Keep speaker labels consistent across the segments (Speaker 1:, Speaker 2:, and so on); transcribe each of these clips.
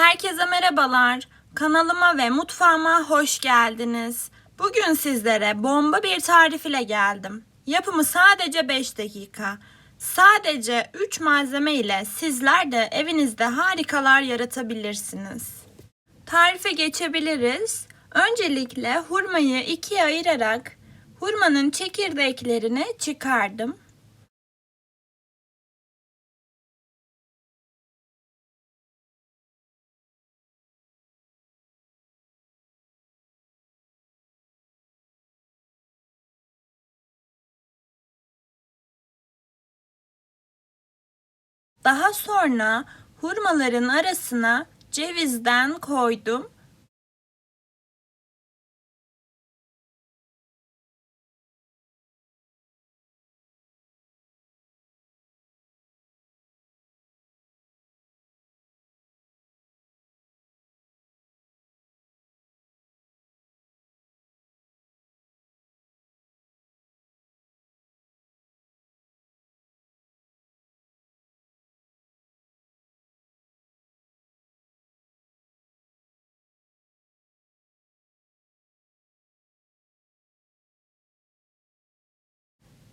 Speaker 1: Herkese merhabalar. Kanalıma ve mutfağıma hoş geldiniz. Bugün sizlere bomba bir tarif ile geldim. Yapımı sadece 5 dakika. Sadece 3 malzeme ile sizler de evinizde harikalar yaratabilirsiniz. Tarife geçebiliriz. Öncelikle hurmayı ikiye ayırarak hurmanın çekirdeklerini çıkardım. Daha sonra hurmaların arasına cevizden koydum.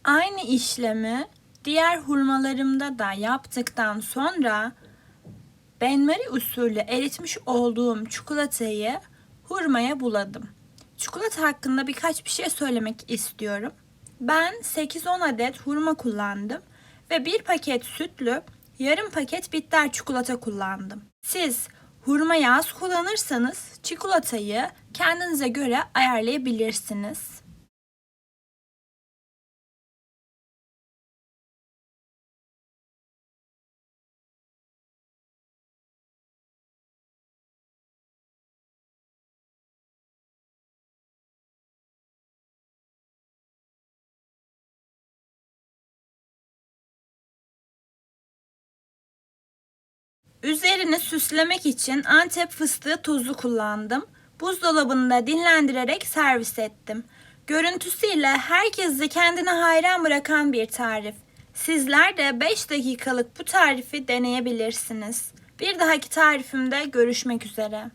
Speaker 1: Aynı işlemi diğer hurmalarımda da yaptıktan sonra benmari usulü eritmiş olduğum çikolatayı hurmaya buladım. Çikolata hakkında birkaç bir şey söylemek istiyorum. Ben 8-10 adet hurma kullandım ve bir paket sütlü, yarım paket bitter çikolata kullandım. Siz hurma yağız kullanırsanız çikolatayı kendinize göre ayarlayabilirsiniz. Üzerini süslemek için Antep fıstığı tozu kullandım. Buzdolabında dinlendirerek servis ettim. Görüntüsüyle herkesi kendine hayran bırakan bir tarif. Sizler de 5 dakikalık bu tarifi deneyebilirsiniz. Bir dahaki tarifimde görüşmek üzere.